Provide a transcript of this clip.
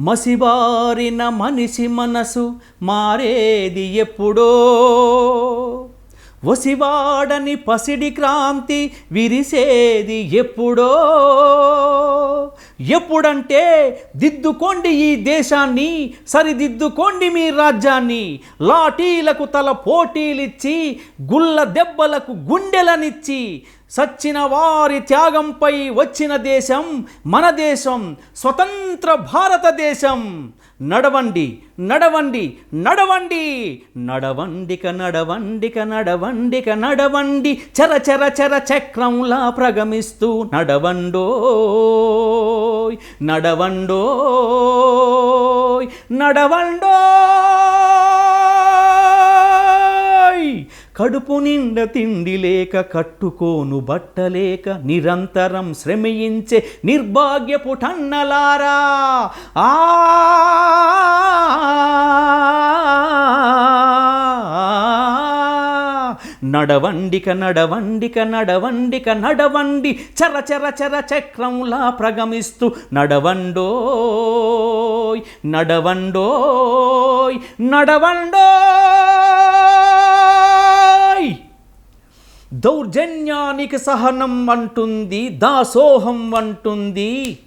మసిబారిన మనిషి మనసు మారేది ఎప్పుడో. వసివాడని పసిడి క్రాంతి విరిసేది ఎప్పుడో. ఎప్పుడంటే దిద్దుకోండి ఈ దేశాన్ని సరిదిద్దుకోండి మీ రాజ్యాన్ని. లాఠీలకు తల పోటీలిచ్చి గుల్ల దెబ్బలకు గుండెలనిచ్చి సచ్చిన వారి త్యాగంపై వచ్చిన దేశం మన దేశం స్వతంత్ర భారతదేశం నడవండి నడవండి నడవండి. నడవండిక నడవండిక నడవండిక నడవండి. చర చర చర చక్రంలా ప్రగమిస్తూ నడవండోయ్ నడవండోయ్ నడవండో కడుపు నిండ తిండి లేక కట్టుకోను బట్టలేక నిరంతరం శ్రమించే నిర్భాగ్యపు టన్నలారా ఆ! నడవండిక నడవండిక నడవండిక నడవండి. చర చర చర చక్రంలా ప్రగమిస్తూ నడవండోయ్ నడవండోయ్ నడవండో దౌర్జన్యానికి సహనం అంటుంది దాసోహం అంటుంది.